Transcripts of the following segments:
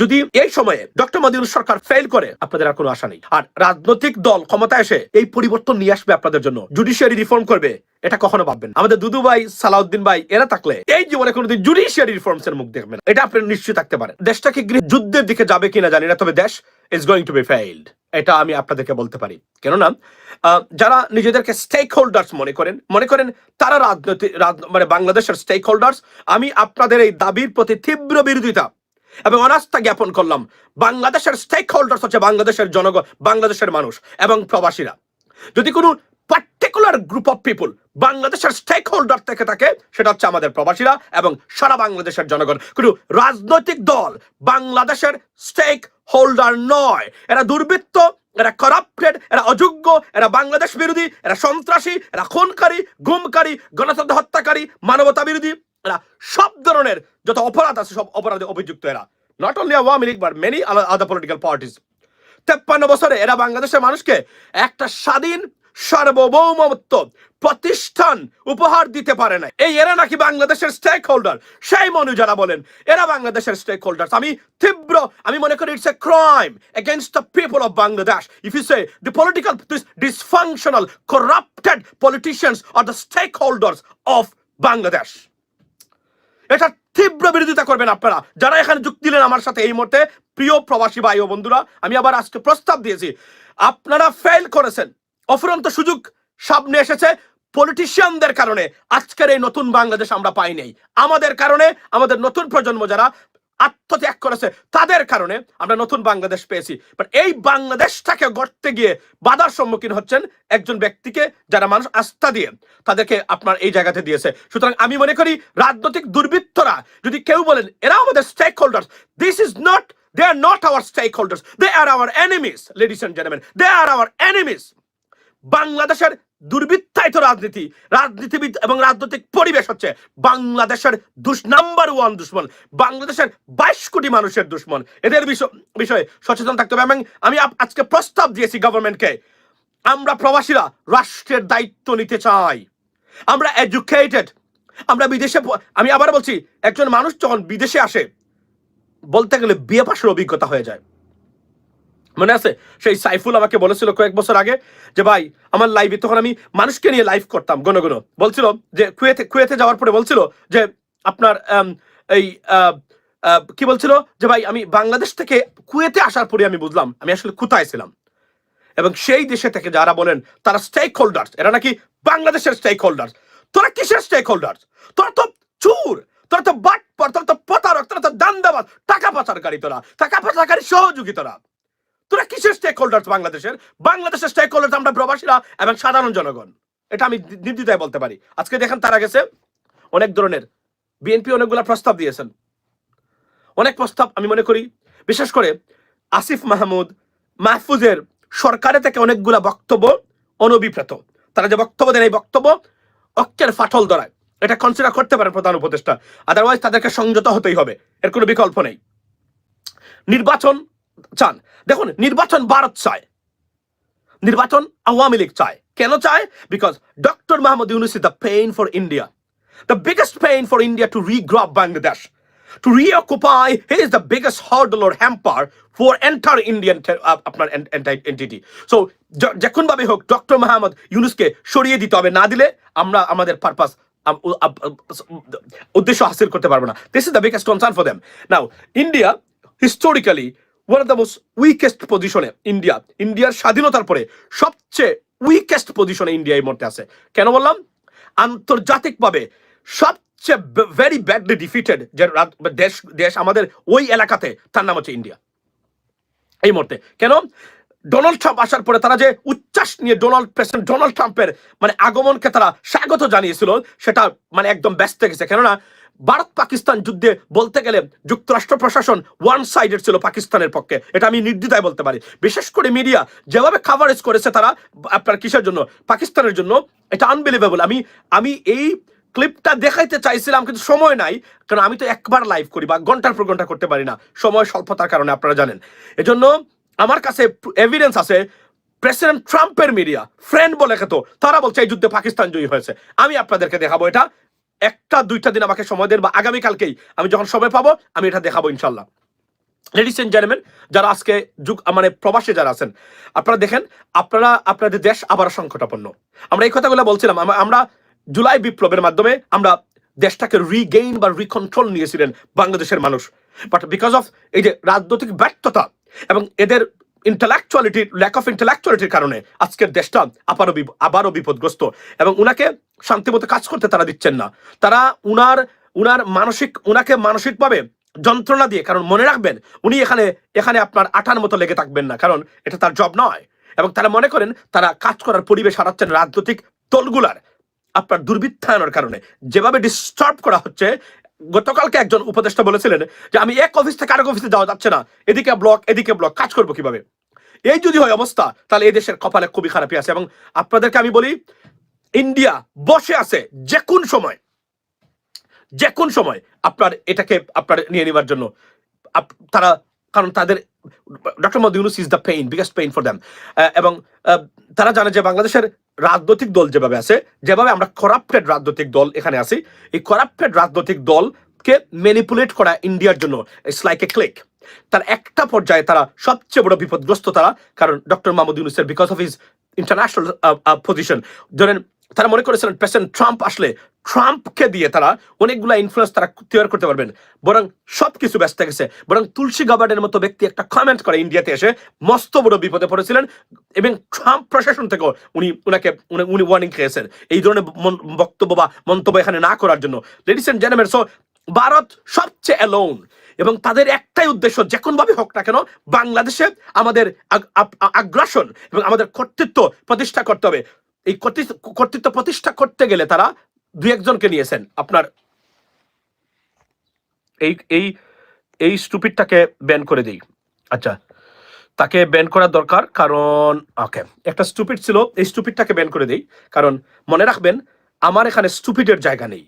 যদি এই সময়ে ডক্টর মোদীর সরকার ফেল করে, আপনাদের আর কোনো আশা নেই। আর রাজনৈতিক দল ক্ষমতা এসে এই পরিবর্তন নিয়ে আসবে আপনাদের জন্য। জুডিশিয়ারি রিফর্ম করবে, এটা কখনো ভাববেন আমাদের দুদু ভাই, সালাউদ্দিন ভাই, এরা থাকলে এই জীবনে কোনোদিন জুডিশিয়ারি রিফর্মস এর মুখ দেখবেন এটা আপনি নিশ্চয় থাকতে পারেন। দেশটাকে যুদ্ধের দিকে যাবে কিনা জানি না, তবে দেশ is going to be failed এটা আমি আপনাদেরকে বলতে পারি। কেননা যারা নিজেদেরকে স্টেক হোল্ডার্স মনে করেন মনে করেন তারা রাজনৈতিক মানে বাংলাদেশের স্টেক হোল্ডার্স আমি আপনাদের এই দাবির প্রতি তীব্র বিরোধিতা এবং অনাস্থা জ্ঞাপন করলাম। বাংলাদেশের স্টেক হোল্ডার্স হচ্ছে বাংলাদেশের জনগণ, বাংলাদেশের মানুষ এবং প্রবাসীরা। যদি কোনো পার্টিকুলার গ্রুপ অফ পিপুল বাংলাদেশের স্টেক হোল্ডার থেকে থাকে, সেটা হচ্ছে আমাদের প্রবাসীরা এবং সারা বাংলাদেশের জনগণ। কোনো রাজনৈতিক দল বাংলাদেশের স্টেক হোল্ডার নয়। এরা দুর্বৃত্ত, এরা করাপ্টেড এরা অযোগ্য, এরা বাংলাদেশ বিরোধী, এরা সন্ত্রাসী, এরা খুনকারী, গুমকারী, গণতন্ত্র হত্যাকারী, মানবতা বিরোধী। এরা সব ধরনের যত অপরাধ আছে, সব অপরাধে অভিযুক্ত এরা। Not only Awami League but many other political parties তেপ্পান্ন বছরে এরা বাংলাদেশের মানুষকে একটা স্বাধীন, সার্বভৌমত্ব প্রতিষ্ঠান উপহার দিতে পারে না এই এরা নাকি বাংলাদেশের স্টেক হোল্ডার সেই মনু যারা বলেন, এরা বাংলাদেশের স্টেক হোল্ডার আমি তীব্র, আমি মনে করি it's a crime against the people of Bangladesh if you say the political dysfunctional corrupted politicians are the stakeholders of Bangladesh এটা তীব্র বিরোধিতা করবেন আপনারা। যারা এখানে যুক্তি দিলেন আমার সাথে এই মুহূর্তে, প্রিয় প্রবাসী ভাই ও বন্ধুরা, আমি আবার আজকে প্রস্তাব দিয়েছি। আপনারা ফেল করেছেন। অফুরন্ত সুযোগ সামনে এসেছে পলিটিশিয়ানদের কারণে। আজকের এই নতুন বাংলাদেশ আমরা পাই নাই। আমাদের কারণে আমাদের নতুন প্রজন্ম যারা আত্মত্যাগ করেছে। তাদের কারণে আমরা নতুন বাংলাদেশ পেয়েছি। বাট এই বাংলাদেশটাকে গড়তে গিয়ে বাধার সম্মুখীন হচ্ছেন একজন ব্যক্তিকে যারা মানুষ আস্থা দিয়ে তাদেরকে আপনার এই জায়গাতে দিয়েছে। সুতরাং আমি মনে করি রাজনৈতিক দুর্বৃত্তরা, যদি কেউ বলেন এরা আমাদের stakeholders this is not they are not our stakeholders they are our enemies ladies and gentleman they are our enemies বাংলাদেশের দুর্বৃত্তায়িত রাজনীতি, রাজনীতিবিদ এবং রাজনৈতিক পরিবেশ হচ্ছে বাংলাদেশের দুষ নাম্বার ওয়ান দুশ্মন, বাংলাদেশের বাইশ কোটি মানুষের দুশ্মন। এদের বিষয়ে সচেতন থাকতে হবে এবং আমি আজকে প্রস্তাব দিয়েছি গভর্নমেন্টকে, আমরা প্রবাসীরা রাষ্ট্রের দায়িত্ব নিতে চাই। আমরা এডুকেটেড আমরা বিদেশে আমি আবার বলছি, একজন মানুষ যখন বিদেশে আসে, বলতে গেলে বিয়ে পাশের অভিজ্ঞতা হয়ে যায়। মনে আছে? সেই সাইফুল আমাকে বলেছিল কয়েক বছর আগে যে, ভাই, আমার লাইভে তখন আমি মানুষকে নিয়ে লাইভ করতাম গণ গণ বলছিল যে, কুয়েতে কুয়েতে যাওয়ার পরে বলছিল যে, আপনার এই কি বলছিল? যে, ভাই, আমি বাংলাদেশ থেকে কুয়েতে আসার পরে আমি বুঝলাম, আমি আসলে কোথায় ছিলাম। এবং সেই দেশে থেকে যারা বলেন, তারা স্টেক হোল্ডার্স এরা নাকি বাংলাদেশের স্টেক হোল্ডার্স তোরা কিসের স্টেক হোল্ডার্স তোরা তো চুর, তোরা তো বাট তোরা তো প্রতারক, তোরা তো দান্দাবাজ। টাকা পাচারকারী তোরা, টাকা পাচারকারী সহযোগী তোরা। তোরা কিসের স্টেক হোল্ডার্স বাংলাদেশের? বাংলাদেশের স্টেক হোল্ডার আমরা প্রবাসীরা এবং সাধারণ জনগণ। এটা আমি নির্দ্বিধায় বলতে পারি। আজকে দেখেন তারা গেছে, অনেক ধরনের। বিএনপি অনেকগুলা প্রস্তাব দিয়েছেন। অনেক প্রস্তাব আমি মনে করি, বিশেষ করে আসিফ মাহমুদ মাহফুজের সরকারে থেকে অনেকগুলা বক্তব্য অনভিপ্রেত। তারা যে বক্তব্য দেন, এই বক্তব্য অক্ষের ফাটল ধরায়। এটা কনসিডার করতে পারেন প্রধান উপদেষ্টা। আদারওয়াইজ তাদেরকে সংযত হতেই হবে। এর কোনো বিকল্প নেই। নির্বাচন চান। দেখুন নির্বাচন ভারত চায়। নির্বাচন আওয়ামী লীগ চায়। কেন চায়? Because doctor Mahmud Yunus is the pain for India the biggest pain for India to regrow Bangladesh to reoccupy is the biggest hurdle or hamper uh, আপনার en- enti- entity. So যখন ভাবে হোক ডক্টর মাহমুদ ইউনুসকে সরিয়ে দিতে হবে। না দিলে আমরা আমাদের পারপাস উদ্দেশ্য হাসিল করতে পারব না। This is the biggest concern for them now India historically one of the most weakest পজিশনে ইন্ডিয়া ইন্ডিয়ার স্বাধীনতার পরে সবচেয়ে উইকেস্ট পজিশনে ইন্ডিয়া এই মুহূর্তে আছে। কেন বললাম? আন্তর্জাতিকভাবে সবচেয়ে ভেরি ব্যাডলি ডিফিটেড যে দেশ দেশ আমাদের ওই এলাকাতে, তার নাম হচ্ছে ইন্ডিয়া এই মুহূর্তে। কেন? ডোনাল্ড ট্রাম্প আসার পরে তারা যে উচ্ছ্বাস নিয়ে ডোনাল্ড, প্রেসিডেন্ট ডোনাল্ড ট্রাম্পের মানে আগমনকে তারা স্বাগত জানিয়েছিল, সেটা মানে একদম ব্যস্ত গেছে। কেননা ভারত পাকিস্তান যুদ্ধে বলতে গেলে যুক্তরাষ্ট্র প্রশাসন ওয়ান সাইডেড ছিল পাকিস্তানের পক্ষে। এটা আমি নির্দ্বিধায় বলতে পারি। বিশেষ করে মিডিয়া যেভাবে কাভারেজ করেছে তারা, আপনার কিসের জন্য? পাকিস্তানের জন্য। এটা আনবিলিভেবল আমি আমি এই ক্লিপটা দেখাইতে চাইছিলাম, কিন্তু সময় নাই, কারণ আমি তো একবার লাইভ করি বা ঘণ্টার পর ঘণ্টা করতে পারি না। সময় স্বল্পতার কারণে আপনারা জানেন। এজন্য আমার কাছে এভিডেন্স আছে প্রেসিডেন্ট ট্রাম্পের মিডিয়া ফ্রেন্ড বলে খেত তারা বলছে এই যুদ্ধে পাকিস্তান জয়ী হয়েছে। আমি আপনাদেরকে দেখাবো এটা। একটা, দুইটা দিন আমাকে সময় দেন বা আগামীকালকেই আমি যখন সময় পাবো, আমি এটা দেখাবো ইনশাল্লাহ লেডিস এন্ড জেন্টলম্যান যারা আজকে যুগ মানে প্রবাসী যারা আছেন, আপনারা দেখেন, আপনারা, আপনাদের দেশ আবার সংকটাপন্ন। আমরা এই কথাগুলো বলছিলাম আমরা জুলাই বিপ্লবের মাধ্যমে আমরা দেশটাকে রিগেইন বা রিকন্ট্রোল নিয়েছিলেন বাংলাদেশের মানুষ। বাট বিকজ অফ এই যে রাজনৈতিক ব্যর্থতা এবং এদের ইন্টালেকচুয়ালিটি ল্যাক অফ ইন্টালেকচুয়ালিটির কারণে আজকের দেশটা আবারও আবারও বিপদগ্রস্ত। এবং উনাকে শান্তিমতো কাজ করতে তারা দিচ্ছেন না। তারা উনার উনার মানসিক, উনাকে মানসিকভাবে যন্ত্রণা দিয়ে, কারণ মনে রাখবেন, উনি এখানে এখানে আপনার আঠার মতো লেগে থাকবেন না, কারণ এটা তার জব নয়। এবং তারা মনে করেন, তারা কাজ করার পরিবেশ হারাচ্ছেন রাজনৈতিক দলগুলার আপনার দুর্বৃত্তায়নের কারণে। যেভাবে ডিস্টার্ব করা হচ্ছে গতকালকে একজন উপদেষ্টা বলেছিলেন যে, আমি এক অফিস থেকে আরেক অফিসে যাওয়া যাচ্ছে না। এদিকে ব্লক এদিকে ব্লক কাজ করব কীভাবে? এই যদি হয় অবস্থা, তাহলে এই দেশের কপালে খুবই খারাপই আছে। এবং আপনাদেরকে আমি বলি, ইন্ডিয়া বসে আছে যে কোন সময় যে কোন সময় আপনার এটাকে, আপনার নিয়ে নেবার জন্য। তারা, কারণ তাদের doctor Modi Yunus is the pain biggest pain for them এবং তারা জানে যে বাংলাদেশের রাজনৈতিক দল যেভাবে আছে, যেভাবে আমরা করাপ্টেড রাজনৈতিক দল এখানে আছি, এই করাপ্টেড রাজনৈতিক দলকে ম্যানিপুলেট করা ইন্ডিয়ার জন্য ইটস লাইক এ ক্লিক তার একটা পর্যায়ে তারা সবচেয়ে বড় বিপদগ্রস্ত তারা, কারণ ডক্টর মাহমুদ ইউনুসের because of his international position ধরেন তারা মনে করেছিলেন প্রেসিডেন্ট ট্রাম্প আসলে ট্রাম্পকে দিয়ে তারা অনেকগুলা ইনফ্লুয়েন্স তারা তৈরি করতে পারবেন। বরং সবকিছু ব্যস্ত গেছে। বরং তুলসী গাবার্ডের মতো ব্যক্তি একটা কমেন্ট করে ইন্ডিয়াতে এসে মস্ত বড় বিপদে পড়েছিলেন এবং ট্রাম্প প্রশাসন থেকেও উনি উনাকে উনি- ওয়ার্নিং খেয়েছেন এই ধরনের বক্তব্য বা মন্তব্য এখানে না করার জন্য। Ladies and gentleman so Bharat সবচেয়ে অ্যালোন এবং তাদের একটাই উদ্দেশ্য যে ভাবে হোক না কেন বাংলাদেশে আমাদের আগ্রাসন এবং আমাদের কর্তৃত্ব প্রতিষ্ঠা করতে হবে। এই কর্তৃত্ব প্রতিষ্ঠা করতে গেলে তারা দু একজনকে নিয়েছেন। আপনার এই এই এই স্টুপিডটাকে ব্যান করে দিই। আচ্ছা তাকে ব্যান করা দরকার কারণ, ওকে, একটা স্টুপিড ছিল, এই স্টুপিডটাকে ব্যান করে দিই। কারণ মনে রাখবেন, আমার এখানে স্টুপিডের জায়গা নেই।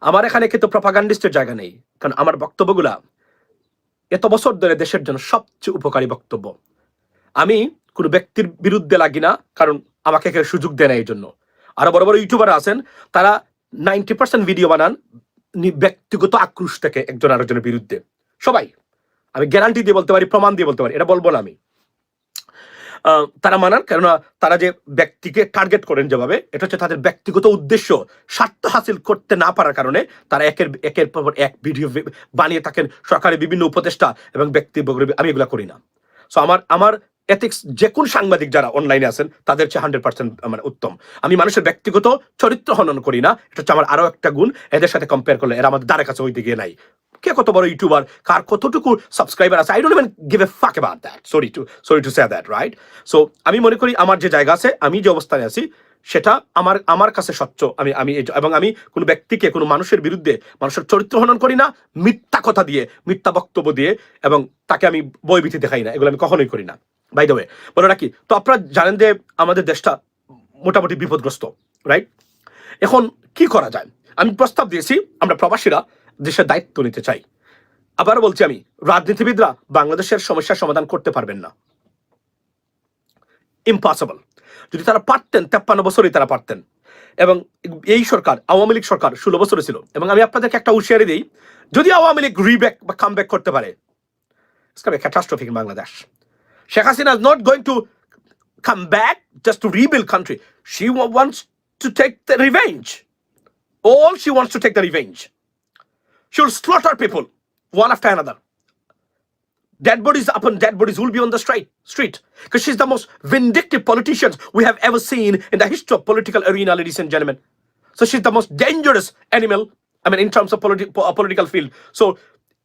আমার এখানে কিন্তু প্রপাগান্ডিস্টের জায়গা নেই। কারণ আমার বক্তব্যগুলা এত বছর ধরে দেশের জন্য সবচেয়ে উপকারী বক্তব্য। আমি কোনো ব্যক্তির বিরুদ্ধে লাগি না, কারণ আমাকে কেউ সুযোগ দেয় না এই জন্য। আরও বড় বড় ইউটিউবার আছেন, তারা নাইনটি পার্সেন্ট ভিডিও বানান ব্যক্তিগত আক্রোশ থেকে একজন আরেকজনের বিরুদ্ধে। সবাই, আমি গ্যারান্টি দিয়ে বলতে পারি, প্রমাণ দিয়ে বলতে পারি, এটা বলব না আমি। তারা মানান, কেননা তারা যে ব্যক্তিকে টার্গেট করেন যেভাবে, এটা হচ্ছে তাদের ব্যক্তিগত উদ্দেশ্য, স্বার্থ হাসিল করতে না পারার কারণে তারা একের একের পর এক ভিডিও বানিয়ে থাকেন সরকারের বিভিন্ন উপদেষ্টা এবং ব্যক্তি আমি এগুলা করি না। সো আমার আমার এথিক্স যে কোন সাংবাদিক যারা অনলাইনে আছেন, তাদের চেয়ে হান্ড্রেড পার্সেন্ট মানে উত্তম। আমি মানুষের ব্যক্তিগত চরিত্র হনন করি না, এটা হচ্ছে আমার আরও একটা গুণ। এদের সাথে কম্পেয়ার করলে এরা আমাদের দ্বারের কাছে ওই দিকে নাই। কে কত বড় ইউটিউবার কার কতটুকু সাবস্ক্রাইবার আছে I don't even give a fuck about that sorry to sorry to say that right so আমি মনে করি আমার যে জায়গা আছে, আমি যে অবস্থানে আছি, সেটা আমার আমার কাছে স্বচ্ছ। আমি আমি এবং আমি কোনো ব্যক্তিকে, কোনো মানুষের বিরুদ্ধে মানুষের চরিত্র হনন করি না, মিথ্যা কথা দিয়ে, মিথ্যা বক্তব্য দিয়ে, এবং তাকে আমি বইবিধি দেখাই না। এগুলো আমি কখনোই করি না। বাই দ্য ওয়ে বলে রাখি, তো আপনারা জানেন যে আমাদের দেশটা মোটামুটি বিপদগ্রস্ত রাইট এখন কি করা যায়? আমি প্রস্তাব দিয়েছি, আমরা প্রবাসীরা দেশের দায়িত্ব নিতে চাই। আবারও বলছি আমি, রাজনীতিবিদরা বাংলাদেশের সমস্যার সমাধান করতে পারবেন না। ইম্পসিবল যদি তারা পারতেন, তেপ্পান্ন বছরই তারা পারতেন। এবং এই সরকার, আওয়ামী লীগ সরকার ষোলো বছরে ছিল। এবং আমি আপনাদেরকে একটা হুঁশিয়ারি দিই, যদি আওয়ামী লীগ রিব্যাক বা কামব্যাক করতে পারে catastrophic Bangladesh Sheikh Hasina is not going to come back just to rebuild country. She wa- wants to take the revenge. All she wants to take the revenge. She will slaughter people one after another. Dead bodies upon dead bodies will be on the street street because she's the most vindictive politician we have ever seen in the history of political arena, ladies and gentlemen. So she's the most dangerous animal. I mean, in terms of politi- po- political field. So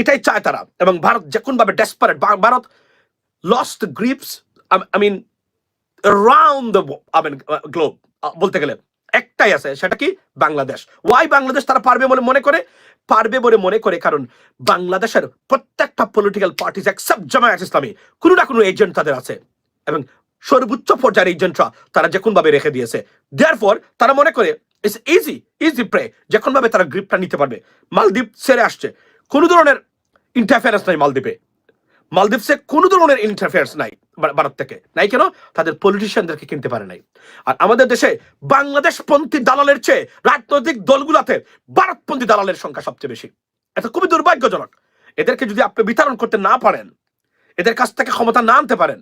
এটাই চায় তারা এবং ভারত যে কোনভাবে desperate Bharat mean around the wo- I mean uh, globe uh, বলতে গেলে একটাই আছে সেটা কি? বাংলাদেশ। ওয়াই বাংলাদেশ তারা পারবে বলে মনে করে? পারবে বলে মনে করে কারণ বাংলাদেশের প্রত্যেকটা পলিটিক্যাল পার্টিজ এক্সেপ্ট জামায়াত ইসলামী কোনো না কোনো এজেন্ট তাদের আছে। এবং সর্বোচ্চ পর্যায়ের এজেন্টরা তারা যে ভাবে রেখে দিয়েছে। দেয়ারফর তারা মনে করে ইটস ইজি ইজি প্রে যে ভাবে তারা গ্রিপটা নিতে পারবে। মালদ্বীপ ছেড়ে আসছে। কোনো ধরনের ইন্টারফারেন্স নাই মালদ্বীপে। মালদ্বীপসে কোনো ধরনের ইন্টারফেয়ার্স নাই ভারত থেকে। নাই কেন? তাদের পলিটিশিয়ানদেরকে কিনতে পারে নাই। আর আমাদের দেশে বাংলাদেশ পন্থী দালালের চেয়ে রাজনৈতিক দলগুলাতে ভারতপন্থী দালালের সংখ্যা সবচেয়ে বেশি। এটা খুবই দুর্ভাগ্যজনক। এদেরকে যদি আপনি বিতরণ করতে না পারেন, এদের কাছ থেকে ক্ষমতা না আনতে পারেন,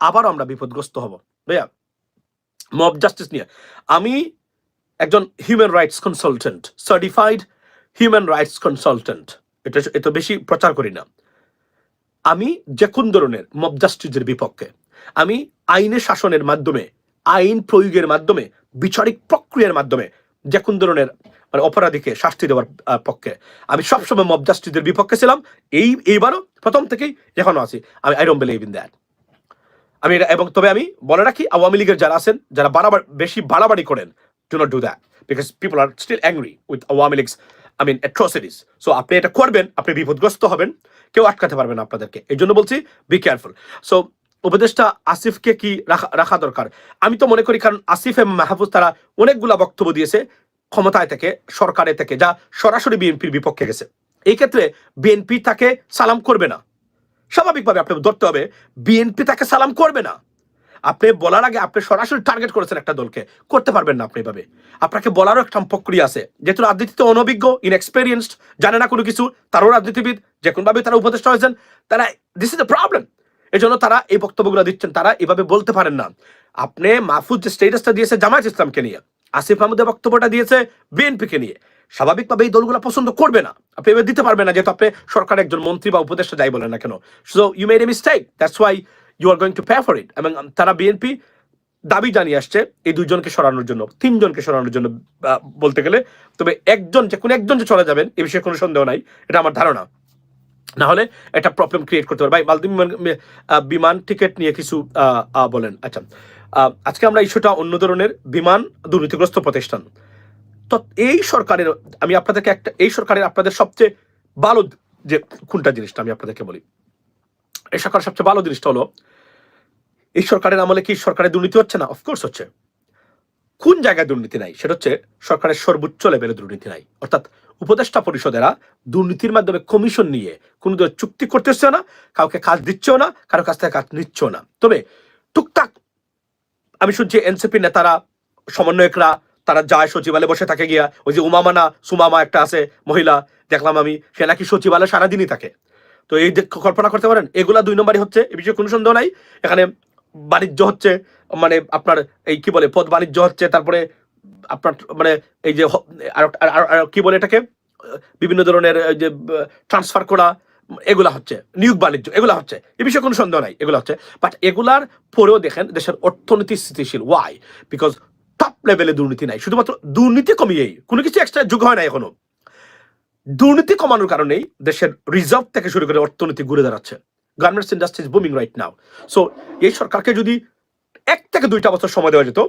আবারও আমরা বিপদগ্রস্ত হব। ভাইয়া মব জাস্টিস নিয়ে। আমি একজন human rights consultant certified human rights consultant এটা এত বেশি প্রচার করি না। আমি যে কোন ধরনের মব জাস্টিসের বিপক্ষে, আমি আইনের শাসনের মাধ্যমে, আইন প্রয়োগের মাধ্যমে, বিচারিক প্রক্রিয়ার মাধ্যমে যে কোন ধরনের মানে অপরাধীকে শাস্তি দেওয়ার পক্ষে, আমি সবসময় মব জাস্টিসের বিপক্ষে ছিলাম। এই, এইবারও প্রথম থেকেই এখনও আছি। আমি আই বিলিভ ইন দ্যাট আমি এটা, এবং তবে আমি বলে রাখি, আওয়ামী লীগের যারা আছেন, যারা বাড়াবার, বেশি বাড়াবাড়ি করেন do not do that because people are still angry with Awami League's I mean atrocities so আপনি এটা করবেন, আপনি বিপদগ্রস্ত হবেন, কেউ আটকাতে পারবে না আপনাদেরকে। এই জন্য বলছি বি কেয়ারফুল সো উপদেষ্টা আসিফকে কি রাখা রাখা দরকার? আমি তো মনে করি, কারণ আসিফ এবং মাহফুজ তারা অনেকগুলা বক্তব্য দিয়েছে ক্ষমতায় থেকে, সরকারে থেকে, যা সরাসরি বিএনপির বিপক্ষে গেছে। এই ক্ষেত্রে বিএনপি তাকে সালাম করবে না। স্বাভাবিকভাবে আপনি ধরতে হবে, বিএনপি তাকে সালাম করবে না। আপনি বলার আগে আপনি সরাসরি টার্গেট করেছেন একটা দলকে। করতে পারবেন না আপনি এভাবে। আপনাকে বলারও একটা প্রক্রিয়া আছে। যেহেতু রাজনীতিতে অনভিজ্ঞ ইনএক্সপেরিয়েন্সড জানে না কোনো কিছু, তারও রাজনীতিবিদ যে কোনোভাবে তারা উপদেষ্টা হয়েছেন, তারা দিস ইজ দ্য প্রবলেম এই জন্য তারা এই বক্তব্যগুলো দিচ্ছেন, তারা এভাবে বলতে পারেন না। আপনি মাহফুজ যে স্টেটাসটা দিয়েছে জামায়াত ইসলামকে নিয়ে, আসিফ মাহমুদের বক্তব্যটা দিয়েছে বিএনপিকে নিয়ে, স্বাভাবিকভাবে এই দলগুলো পছন্দ করবে না। আপনি এবার দিতে পারবেন না, যেহেতু আপনি সরকারের একজন মন্ত্রী বা উপদেষ্টা যাই বলেন না কেন। So you made a mistake that's why you are going to pay for it এবং তারা বিএনপি দাবি জানিয়ে আসছে এই দুইজনকে সরানোর জন্য, তিনজনকে সরানোর জন্য বলতে গেলে। তবে একজন যে, কোনো একজন যে চলে যাবেন, এ বিষয়ে কোনো সন্দেহ নাই, এটা আমার ধারণা। না হলে একটা প্রবলেম ক্রিয়েট করতে পারে। ভাই, মালদ্বীপ বিমান টিকিট নিয়ে কিছু বলেন। আচ্ছা আজকে আমরা ইস্যুটা অন্য ধরনের বিমান দুর্নীতিগ্রস্ত প্রতিষ্ঠান। তো এই সরকারের, আমি আপনাদেরকে একটা, এই সরকারের আপনাদের সবচেয়ে ভালো যে, কোনটা জিনিসটা আমি আপনাদেরকে বলি। এই সরকারের সবচেয়ে ভালো জিনিসটা হলো, এই সরকারের আমলে কি সরকারের দুর্নীতি হচ্ছে না? অফকোর্স হচ্ছে। কোন জায়গায় দুর্নীতি নাই? সেটা হচ্ছে সরকারের সর্বোচ্চ লেভেলে দুর্নীতি নাই। অর্থাৎ উপদেষ্টা পরিষদেরা দুর্নীতির মাধ্যমে কমিশন নিয়ে কোনো চুক্তি করতেছে না, কাউকে কাজ দিচ্ছেও না, কারও কাছ থেকে কাজ নিচ্ছেও না। তবে টুকটাক আমি শুনছি এনসিপি নেতারা, সমন্বয়করা, তারা যায় সচিবালয়ে বসে থাকে গিয়া, ওই যে উমামানা, সুমামা একটা আছে, মহিলা, দেখলাম আমি, সে নাকি সচিবালয়ে সারাদিনই থাকে। তো এই যে কল্পনা করতে পারেন, এগুলা দুই নম্বরই হচ্ছে, এ বিষয়ে কোনো সন্দেহ নাই। এখানে বাণিজ্য হচ্ছে মানে আপনার এই কি বলে, পদ বাণিজ্য হচ্ছে, তারপরে আপনার মানে এই যে আর কি বলে এটাকে? বিভিন্ন ধরনের যে ট্রান্সফার করা, এগুলা হচ্ছে, নিয়োগ বাণিজ্য, এগুলা হচ্ছে। এ বিষয়ে কোনো সন্দেহ নাই, এগুলো হচ্ছে। বাট এগুলার পরেও দেখেন, দেশের অর্থনীতি স্থিতিশীল। ওয়াই বিকজ টপ লেভেলে দুর্নীতি নাই। শুধুমাত্র দুর্নীতি কমিয়েই, কোনো কিছু এক্সট্রা যোগ হয় না এখনও। দুর্নীতি কমানোর কারণেই দেশের রিজার্ভ থেকে শুরু করে অর্থনীতি ঘুরে দাঁড়াচ্ছে। Garments industry is booming right now so এই সরকারকে যদি এক থেকে দুইটা বছর সময় দেওয়া যেত,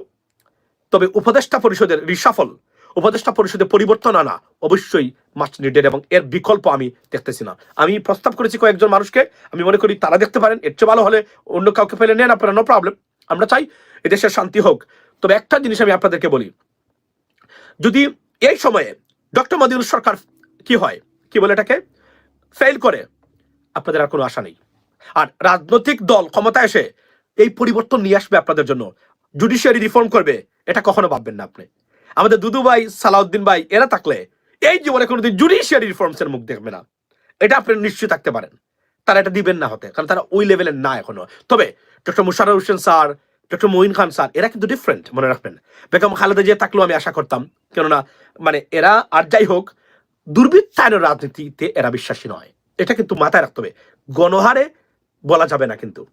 তবে উপদেষ্টা পরিষদের রিসাফল, উপদেষ্টা পরিষদে পরিবর্তন আনা অবশ্যই মাস্ট নিডেড এবং এর বিকল্প আমি দেখতেছি না। আমি প্রস্তাব করেছি কয়েকজন মানুষকে, আমি মনে করি তারা দেখতে পারেন, এর চেয়ে ভালো হলে অন্য কাউকে ফেলে নেন, আপনারা নো প্রবলেম আমরা চাই এদেশের শান্তি হোক। তবে একটা জিনিস আমি আপনাদেরকে বলি। যদি এই সময়ে ডক্টর মদিউল সরকার কি হয়? কি বলে এটাকে? ফেল করে। আপনাদের আর কোনো আশা নেই। আর রাজনৈতিক দল ক্ষমতা এসে এই পরিবর্তন নিয়ে আসবে আপনাদের জন্য। জুডিশিয়ারি রিফর্ম করবে। এটা কখনো ভাববেন না আপনি। আমাদের দুদু ভাই, সালাউদ্দিন ভাই, এরা থাকলে এই জীবনে কোনোদিন জুডিশিয়ারি রিফর্মস এর মুখ দেখবে না। এটা আপনি নিশ্চয় থাকতে পারেন। তারা এটা দিবেন না হতে, কারণ তারা ওই লেভেলের না এখনও। তবে doctor Musharraf Hossain sir doctor Moin Khan sir এরা কিন্তু ডিফারেন্ট মনে রাখবেন। বেগম খালেদা জিয়া থাকলেও আমি আশা করতাম। কেননা মানে এরা আর যাই হোক দুর্বৃত্তায়নের রাজনীতিতে এরা বিশ্বাসী নয়। এটা কিন্তু মাথায় রাখতে হবে। গণহারে বলা যাবে না কিন্তু।